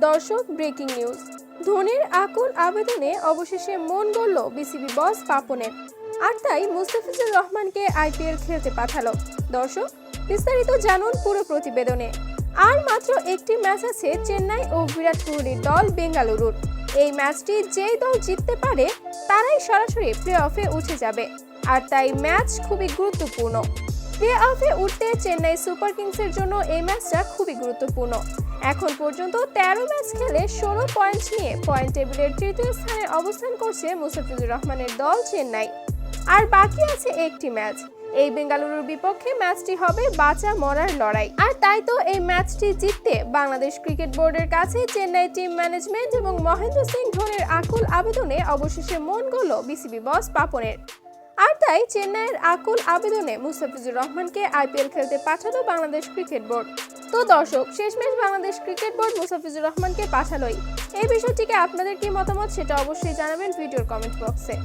দর্শক breaking news ধোনির আকুল আবেদনে অবশেষে মন গড়ল বিসিবি বস পাপনের। আর তাই মুস্তাফিজুর রহমানকে আইপিএল খেলতে পাঠালো। দর্শক, বিস্তারিত জানুন পুরো প্রতিবেদনে। আর মাত্র একটি ম্যাচ আছে চেন্নাই ও বিরাট কোহলির দল বেঙ্গালুরুর। এই ম্যাচটি যেই দল জিততে পারে, তারাই সরাসরি প্লে অফে উঠে যাবে। আর তাই ম্যাচ খুবই গুরুত্বপূর্ণ। প্লে উঠতে চেন্নাই সুপার কিংসের জন্য এই ম্যাচটা খুবই গুরুত্বপূর্ণ। এখন পর্যন্ত তেরো ম্যাচ খেলে ষোলো পয়েন্ট নিয়ে পয়েন্ট টেবিলের তৃতীয় স্থানে অবস্থান করছে মুস্তাফিজুর রহমানের দল চেন্নাই। আর বাকি আছে একটি ম্যাচ। এই বেঙ্গালুরুর বিপক্ষে ম্যাচটি হবে বাঁচা মরার লড়াই। আর তাই তো এই ম্যাচটি জিততে বাংলাদেশ ক্রিকেট বোর্ডের কাছে চেন্নাই টিম ম্যানেজমেন্ট এবং মহেন্দ্র সিং ধোনির আকুল আবেদনে অবশেষে মন গড়ল বিসিবি বস পাপনের। আর তাই চেন্নাইয়ের আকুল আবেদনে মুস্তাফিজুর রহমানকে আইপিএল খেলতে পাঠালো বাংলাদেশ ক্রিকেট বোর্ড। তো দর্শক, শেষমেশ বাংলাদেশ ক্রিকেট বোর্ড মুস্তাফিজুর রহমানকে পাঠালোই। এই বিষয়টিকে আপনাদের কি মতামত সেটা অবশ্যই জানাবেন ভিডিওর কমেন্ট বক্সে।